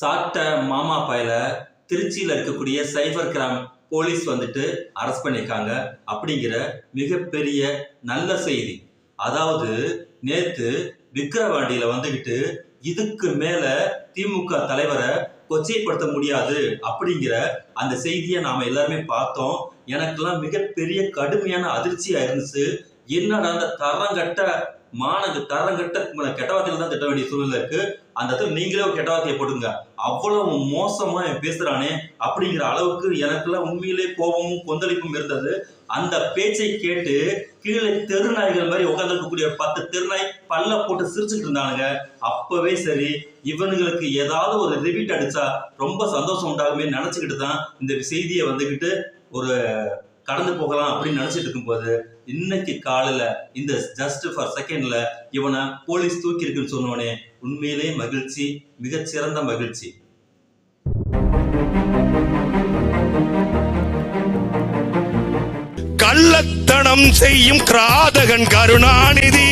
சாப்பிட்ட மாமா பயல திருச்சியில் இருக்கக்கூடிய சைபர் கிராம் போலீஸ் வந்துட்டு அரெஸ்ட் பண்ணியிருக்காங்க அப்படிங்கிற மிகப்பெரிய நல்ல செய்தி. அதாவது நேற்று விக்கிரவாண்டியில் வந்துக்கிட்டு இதுக்கு மேலே திமுக தலைவரை கொச்சைப்படுத்த முடியாது அப்படிங்கிற அந்த செய்தியை நாம் எல்லாருமே பார்த்தோம். எனக்கெல்லாம் மிகப்பெரிய கடுமையான அதிர்ச்சியாக இருந்துச்சு. என்னடா அந்த தரங்கட்ட மானது தரங்கட்ட கெட்ட வார்த்தையில தான் திட்ட வேண்டிய சூழ்நிலை இருக்கு. அந்த இடத்துல நீங்களே ஒரு கெட்ட வார்த்தையை போட்டுங்க அவ்வளவு மோசமா பேசுறானே அப்படிங்கிற அளவுக்கு எனக்கெல்லாம் உண்மையிலே கோபமும் கொந்தளிப்பும் இருந்தது. அந்த பேச்சை கேட்டு கீழே தெருநாய்கள் மாதிரி உட்காந்துருக்கக்கூடிய பத்து தெருநாய் பல்ல போட்டு சிரிச்சுட்டு இருந்தானுங்க. அப்பவே சரி இவனுங்களுக்கு ஏதாவது ஒரு ரிபீட் அடிச்சா ரொம்ப சந்தோஷம் உண்டாகுமே நினைச்சுக்கிட்டு தான் இந்த செய்தியை வந்துகிட்டு ஒரு கடந்து போகலாம் அப்படின்னு நினைச்சிட்டு இருக்கும்போது இன்னைக்கு காலையில இந்த ஜஸ்ட் ஃபார் செகண்ட்ல இவனை போலீஸ் தூக்கி இருக்குன்னு சொன்னோடனே உண்மையிலே மகிழ்ச்சி மிகச்சிறந்த மகிழ்ச்சி. கள்ளத்தனம் செய்யும் கிராதகன் கருணாநிதி.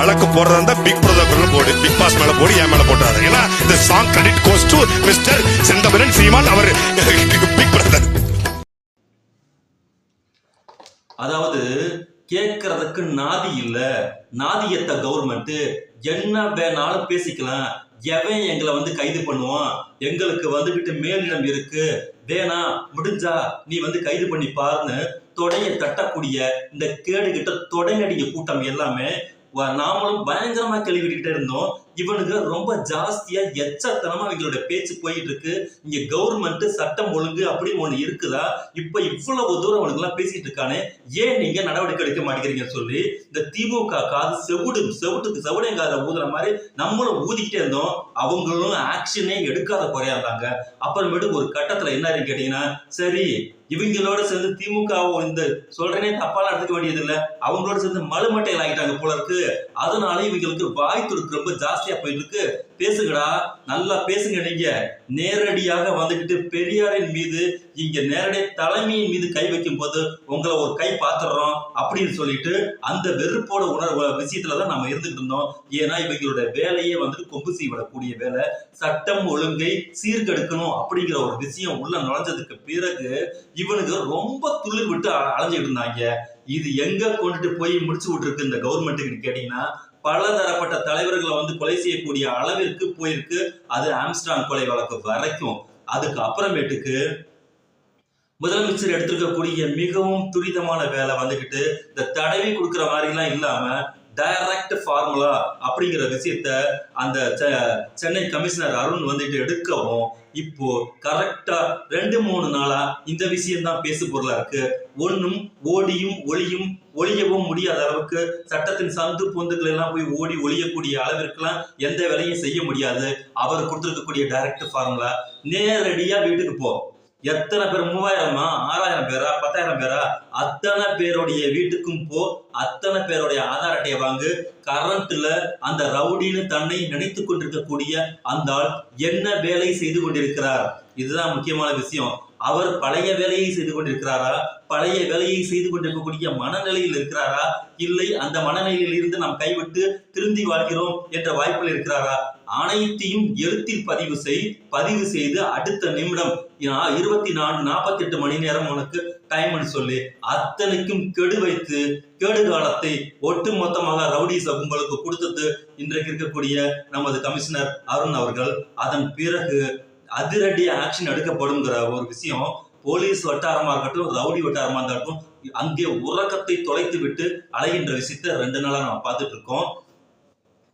வழக்கு போடுறதா இருந்தா பிக் பிரதர் போடு பிக் பாஸ் மேல போடு என் மேல போட்டாரு ஏன்னா இந்த song credit goes to mister Senthamizhan Seeman our big brother அதாவது கேட்கறதுக்கு நாதி இல்ல நாதியத்த கவர்மெண்ட் என்ன வேணாலும் பேசிக்கலாம். எவன் எங்களை வந்து கைது பண்ணுவான்? எங்களுக்கு வந்துகிட்டு மேலிடம் இருக்கு. வேணா முடிஞ்சா நீ வந்து கைது பண்ணி பாருன்னு தொடைய தட்டக்கூடிய இந்த கேடுகிட்ட தொடைநடிக கூட்டம் எல்லாமே நாமளும் பயங்கரமா கேள்விக்கிட்டே இருந்தோம். இவனுங்க ரொம்ப ஜாஸ்தியா எச்சத்தனமா இவங்களோட பேச்சு போயிட்டு இருக்கு இங்க கவர்மெண்ட் சட்டம் ஒழுங்கு அப்படின்னு ஒண்ணு இருக்குதா? இப்ப இவ்வளவு தூரம் அவனுக்கு எல்லாம் பேசிட்டு இருக்கானே. ஏன் நீங்க நடவடிக்கை எடுக்க மாட்டேங்கிறீங்கன்னு சொல்லி இந்த திமுக காது செவிடு செவிட்டுக்கு செவுடையங்காத ஊதுற மாதிரி நம்மளும் ஊதிக்கிட்டே இருந்தோம். அவங்களும் ஆக்ஷனே எடுக்காத குறையா இருந்தாங்க. அப்புறமேட்டு ஒரு கட்டத்துல என்ன கேட்டீங்கன்னா சரி இவங்களோட சேர்ந்து திமுக இந்த சொல்றேனே தப்பாலாம் எடுத்துக்க வேண்டியது இல்ல அவங்களோட சேர்ந்து மலுமட்டைகள் ஆகிட்டாங்க போல இருக்கு. அதனால இவங்களுக்கு வாய் துடுக்கு ரொம்ப ஜாஸ்தியா போயிட்டு இருக்கு. பேசுங்கடா. நல்லா பேசுங்க நீங்க. நேரடியாக வந்துகிட்டு பெரியாரின் மீது இங்க நேரடியாக தலைமையின் மீது கை வைக்கும் போது உங்களை ஒரு கை பாத்துறோம் அப்படின்னு சொல்லிட்டு அந்த வெறுப்போட உணர்வு விஷயத்துல தான் நம்ம இருந்துட்டு இருந்தோம். ஏன்னா இவங்களோட வேலையே வந்துட்டு கொம்பு செய்விடக்கூடிய வேலை. சட்டம் ஒழுங்கை சீர்கெடுக்கணும் அப்படிங்கிற ஒரு விஷயம் உள்ள நுழைஞ்சதுக்கு பிறகு இவனுக்கு ரொம்ப துளிர் விட்டு அ- அலைஞ்சிட்டு இருந்தாங்க. இது எங்க கொண்டுட்டு போய் முடிச்சு விட்டுருக்கு இந்த கவர்மெண்ட்டுக்கு கேட்டீங்கன்னா பலதரப்பட்ட தலைவர்களை வந்து கொலை செய்யக்கூடிய அளவிற்கு போயிருக்கு. அது ஆம்ஸ்டாங் கொலை வழக்கு வரைக்கும். அதுக்கு அப்புறமேட்டுக்கு முதலமைச்சர் எடுத்திருக்கக்கூடிய மிகவும் துரிதமான வேலை வந்துகிட்டு இந்த தடவி கொடுக்குற மாதிரிலாம் இல்லாம டைரக்ட் ஃபார்முலா அப்படிங்கிற விஷயத்த அந்த செ- சென்னை கமிஷனர் அருண் வந்துட்டு எடுக்கவும் இப்போ கரெக்டா ரெண்டு மூணு நாளா இந்த விஷயம் தான் பேசு பொருளா இருக்கு. ஒன்னும் ஓடியும் ஒளியும் ஒளியவும் முடியாத அளவுக்கு சட்டத்தின் சந்து பொந்துகள் எல்லாம் போய் ஓடி ஒளியக்கூடிய அளவிற்கெல்லாம் எந்த வேலையும் செய்ய முடியாது. அவர் கொடுத்துருக்கக்கூடிய டைரக்ட் ஃபார்முலா நேரடியா வீட்டுக்கு போ. எத்தனை பேர்? மூவாயிரமா? ஆறாயிரம் பேரா? பத்தாயிரம் பேரா? அத்தனை பேருடைய வீட்டுக்கும் போ அத்தனை பேருடைய ஆதார் அட்டையை வாங்கு. கரண்ட்ல அந்த ரவுடின்னு தன்னை நினைத்து கொண்டிருக்கக்கூடிய அந்த ஆள் என்ன வேலை செய்து கொண்டிருக்கிறார்? இதுதான் முக்கியமான விஷயம். அவர் பழைய வேலையை செய்து கொண்டிருக்கிறாரா? பழைய வேலையை செய்து கொண்டிருக்கக்கூடிய மனநிலையில் இருக்கிறாரா? இல்லை அந்த மனநிலையில் இருந்து நாம் கைவிட்டு திருந்தி வாழ்கிறோம் என்ற வாய்ப்பில் இருக்கிறாரா? அனைத்தையும் எழுத்தில் பதிவு செய் பதிவு செய்து அடுத்த நிமிடம் இருபத்தி நான்கு நாற்பத்தி எட்டு மணி நேரம் உனக்கு டைம்னு சொல்லி. அத்தனைக்கும் கெடு வைத்து கேடு காலத்தை ஒட்டு மொத்தமாக ரவுடிச கும்பலுக்கு கொடுத்தது இன்றைக்கு இருக்கக்கூடிய நமது கமிஷனர் அருண் அவர்கள். அதன் பிறகு அதிரடி ஆக்ஷன் எடுக்கப்படுங்கிற ஒரு விஷயம் போலீஸ் வட்டாரமா இருக்கட்டும் ரவுடி வட்டாரமா இருக்கட்டும் அங்கே உறக்கத்தை தொலைத்து விட்டு அலைகின்ற விஷயத்த ரெண்டு நாளா நம்ம பார்த்துட்டு இருக்கோம்.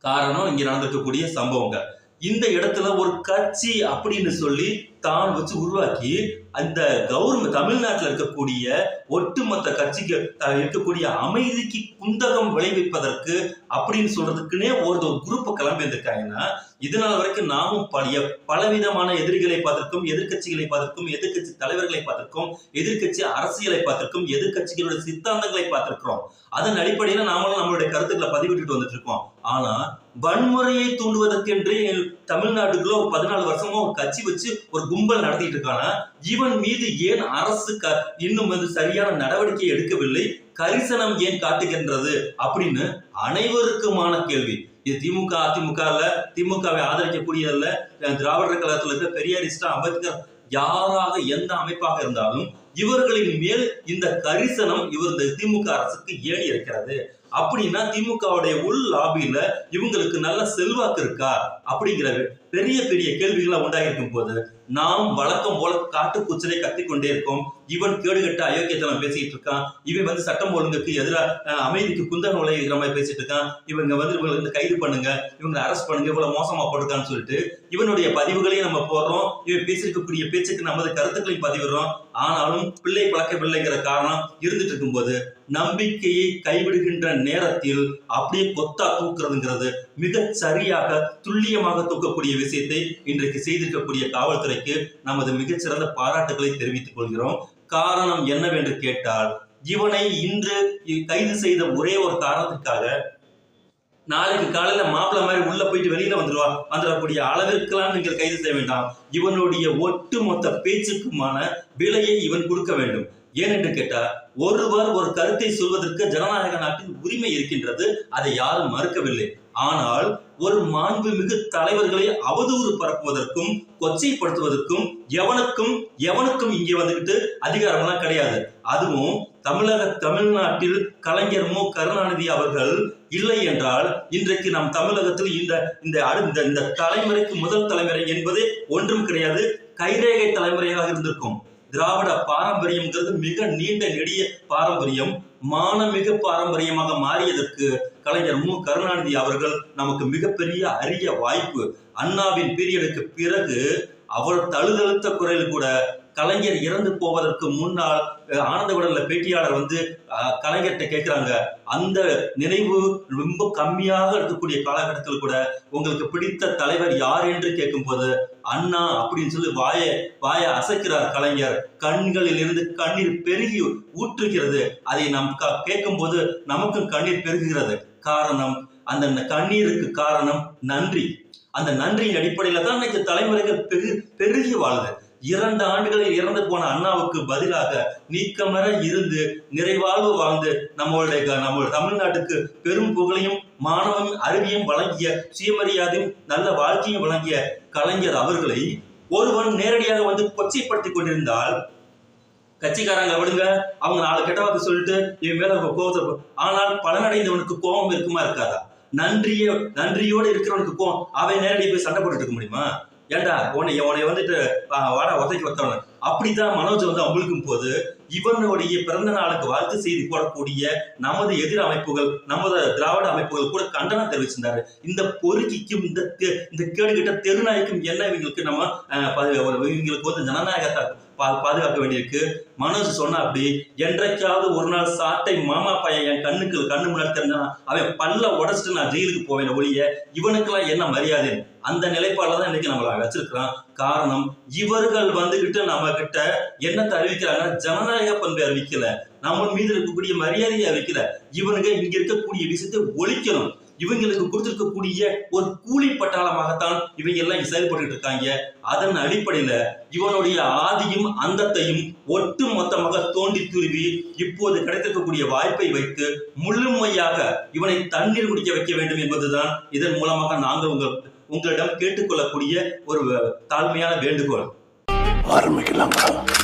காரணம் இங்க நடந்திருக்கக்கூடிய சம்பவங்கள். இந்த இடத்துல ஒரு கட்சி அப்படின்னு சொல்லி தான் வச்சு உருவாக்கி அந்த கவர்மெண்ட் தமிழ்நாட்டில் இருக்கக்கூடிய ஒட்டுமொத்த கட்சிக்கு இருக்கக்கூடிய அமைதிக்கு குந்தகம் விளைவிப்பதற்கு அப்படின்னு சொல்றதுக்குன்னே ஒரு குரூப் கிளம்பி வந்திருக்காங்கன்னா இதனால் வரைக்கும் நாமும் பழைய பலவிதமான எதிரிகளை பார்த்திருக்கோம் எதிர்க்கட்சிகளை பார்த்திருக்கோம் எதிர்கட்சி தலைவர்களை பார்த்திருக்கோம் எதிர்க்கட்சி அரசியலை பார்த்திருக்கோம் எதிர்கட்சிகளுடைய சித்தாந்தங்களை பார்த்திருக்கிறோம். அதன் அடிப்படையில் நாமளும் நம்மளுடைய கருத்துக்களை பதிவிட்டுட்டு வந்துட்டு இருக்கோம் ஆனா வன்முறையை தூண்டுவதற்கென்றே தமிழ்நாட்டுக்குள்ள ஒரு பதினாலு வருஷமா ஒரு கட்சி வச்சு ஒரு கும்பல் நடத்திட்டு இருக்கானா இவன் மீது ஏன் அரசு இன்னும் வந்து சரியான நடவடிக்கை எடுக்கவில்லை? கரிசனம் ஏன் காட்டுகின்றது? அப்படின்னு அனைவருக்குமான கேள்வி. இது திமுக அதிமுக திமுகவை ஆதரிக்கக்கூடியதல்ல. திராவிடர் கழகத்தில் இருக்க பெரியாரிஸ்டா அம்பேத்கர் யாராக எந்த அமைப்பாக இருந்தாலும் இவர்களின் மேல் இந்த கரிசனம் இவர் இந்த திமுக அரசுக்கு ஏறி இருக்கிறது அப்படின்னா திமுகவுடைய உள் லாபியில இவங்களுக்கு நல்ல செல்வாக்கு இருக்கா? அப்படிங்கிற பெரிய பெரிய கேள்விகளை உண்டாகிருக்கும் போது நாம் வழக்கம் போல காட்டு கூச்சலை கத்திக்கொண்டே இருக்கோம். இவன் கேடுகட்ட அயோக்கியத்தனம் பேசிட்டு இருக்கான். இவன் வந்து சட்டம் ஒழுங்குக்கு எதிராக அமைதிக்கு குந்தகம் விளைவிக்கிற மாதிரி பேசிட்டு இருக்கான். இவங்க வந்து இவங்களை வந்து கைது பண்ணுங்க இவங்களை அரெஸ்ட் பண்ணுங்க இவ்வளவு மோசமா போட்டிருக்கான்னு சொல்லிட்டு இவனுடைய பதிவுகளையும் நம்ம போடுறோம். இவன் பேசியிருக்கக்கூடிய பேச்சுக்கு நமது கருத்துக்களையும் பதிவிடுறோம். ஆனாலும் பிள்ளை பழக்கவில்லைங்கிற காரணம் இருந்துட்டு இருக்கும்போது நம்பிக்கையை கைவிடுகின்ற நேரத்தில் அப்படியே கொத்தா தூக்குறதுங்கிறது மிக சரியாக துல்லியமாக தூக்கக்கூடிய விஷயத்தை இன்றைக்கு செய்திருக்கக்கூடிய காவல்துறைக்கு நமது மிகச்சிறந்த பாராட்டுகளை தெரிவித்துக் கொள்கிறோம். காரணம் என்னவென்று கேட்டால் இவனை இன்று கைது செய்த ஒரே ஒரு காரணத்திற்காக நாளைக்கு காலையில மாப்பிள்ள மாதிரி உள்ள போயிட்டு வெளியில வந்துருவா. வந்துடக்கூடிய அளவிற்கெல்லாம் நீங்கள் கைது செய்ய வேண்டாம். இவனுடைய ஒட்டுமொத்த பேச்சுக்குமான விலையை இவன் கொடுக்க வேண்டும். ஏனென்று கேட்டால் ஒருவர் ஒரு கருத்தை சொல்வதற்கு ஜனநாயக நாட்டில் உரிமை இருக்கின்றது அதை யாரும் மறுக்கவில்லை. ஆனால் ஒரு மாண்புமிகு தலைவர்களை அவதூறு பரப்புவதற்கும் கொச்சைப்படுத்துவதற்கும் எவனுக்கும் எவனுக்கும் இங்கே வந்துகிட்டு அதிகாரம்லாம் கிடையாது. அதுவும் தமிழக தமிழ்நாட்டில் கலைஞர் மு. கருணாநிதி அவர்கள் இல்லை என்றால் இன்றைக்கு நம் தமிழகத்தில் இந்த இந்த அடுத்த இந்த இந்த தலைமுறைக்கு முதல் தலைமுறை என்பது ஒன்றும் கிடையாது. கைரேகை தலைமுறையாக இருந்திருக்கும். திராவிட பாரம்பரியம்ங்கிறது மிக நீண்ட நெடிய பாரம்பரியம் மானமிகு பாரம்பரியமாக மாறியதற்கு கலைஞர் மு. கருணாநிதி அவர்கள் நமக்கு மிகப்பெரிய அரிய வாய்ப்பு. அண்ணாவின் பீரியடுக்கு பிறகு அவர் தழுதழுத்த குரலில் கூட கலைஞர் இறந்து போவதற்கு முன்னால் அஹ், ஆனந்த பேட்டியாளர் வந்து கலைஞர்கிட்ட கேட்கிறாங்க அந்த நினைவு ரொம்ப கம்மியாக இருக்கக்கூடிய காலகட்டத்தில் கூட உங்களுக்கு பிடித்த தலைவர் யார் என்று கேட்கும்போது அண்ணா அப்படின்னு சொல்லி வாயை வாயை அசைக்கிறார் கலைஞர். கண்களில் இருந்து கண்ணீர் பெருகி ஊற்றுகிறது. அதை நாம் க- கேட்கும்போது நமக்கும் கண்ணீர் பெருகுகிறது. காரணம் அந்த கண்ணீருக்கு காரணம் நன்றி. அந்த நன்றியின் அடிப்படையில தான் இன்னைக்கு தலைமுறைகள் பெரு பெருகி வாழுது இரண்டு ஆண்டுகளில் இறந்து போன அண்ணாவுக்கு பதிலாக நீக்கமர இருந்து நிறைவாழ்வு வாழ்ந்து நம்மளுடைய க- நம்மளுடைய தமிழ்நாட்டுக்கு பெரும் புகழையும் மாணவம் அறிவியும் வழங்கிய சுயமரியாதையும் நல்ல வாழ்க்கையும் வழங்கிய கலைஞர் அவர்களை ஒருவன் நேரடியாக வந்து கொச்சைப்படுத்தி கொண்டிருந்தால் கட்சிக்காரங்க விடுங்க அவங்க நாலு கெட்ட வார்த்தை சொல்லிட்டு இவன் மேல கோபத்தை ஆனால் பலனடைந்தவனுக்கு கோபம் இருக்குமா இருக்காதா? நன்றிய நன்றியோடு இருக்கிறவனுக்கு கோபம் அவன் நேரடியாக போய் சண்டை போட்டுட்டு இருக்க முடியுமா? ஏன்டா உன்னை உன்னை வந்துட்டு ஆ, வாடா ஒத்தைக்கு ஒத்தவன. அப்படித்தான் மனோஜ் வந்து அமுழுக்கும் போது இவனுடைய பிறந்த நாளுக்கு வாழ்த்து செய்தி போடக்கூடிய நமது எதிர் அமைப்புகள் நமது திராவிட அமைப்புகள் கூட கண்டனம் தெரிவிச்சிருந்தாரு. இந்த பொறுக்கிக்கும் இந்த இந்த கேடுகிட்ட தெருநாய்க்கும் என்ன இவங்களுக்கு நம்ம அஹ், இவங்களுக்கு வந்து ஜனநாயகத்தை பாதுகாக்க வேண்டியிருக்கு. மனோஜ் சொன்னா அப்படி என்றைக்காவது ஒரு நாள் சாட்டை மாமா பையன் என் கண்ணுக்கு கண்ணு முன்னாடி தெரிஞ்சான் அவன் பல்ல உடைச்சிட்டு நான் ஜெயிலுக்கு போவேன் ஒழிய இவனுக்கெல்லாம் என்ன மரியாதை? அந்த நிலைப்பாடுல தான் இன்னைக்கு நம்மள வச்சிருக்கிறான் காரணம் இவர்கள் வந்துகிட்டு நம்ம கிட்ட என்னத்தை அறிவிக்கிறாங்க ஜனநாயக பண்பை அறிவிக்கல. நம்ம மீது இருக்கக்கூடிய மரியாதையை அறிவிக்கல. இவனுங்க இங்க இருக்கக்கூடிய விஷயத்தை ஒழிக்கணும். இவங்களுக்கு கொடுத்திருக்கக்கூடிய ஒரு கூலி பட்டாளமாகத்தான் இவங்க எல்லாம் செயல்பட்டு இருக்காங்க அதன் அடிப்படையில இவனுடைய ஆதியும் அந்தத்தையும் ஒட்டு மொத்தமாக தோண்டி துருவி இப்போது கிடைத்திருக்கக்கூடிய வாய்ப்பை வைத்து முழுமையாக இவனை தண்ணீர் குடிக்க வைக்க வேண்டும் என்பதுதான் இதன் மூலமாக நாங்கள் உங்கள் உங்களிடம் கேட்டுக்கொள்ளக்கூடிய ஒரு தாழ்மையான வேண்டுகோள். ஆரம்பிக்கலாம்.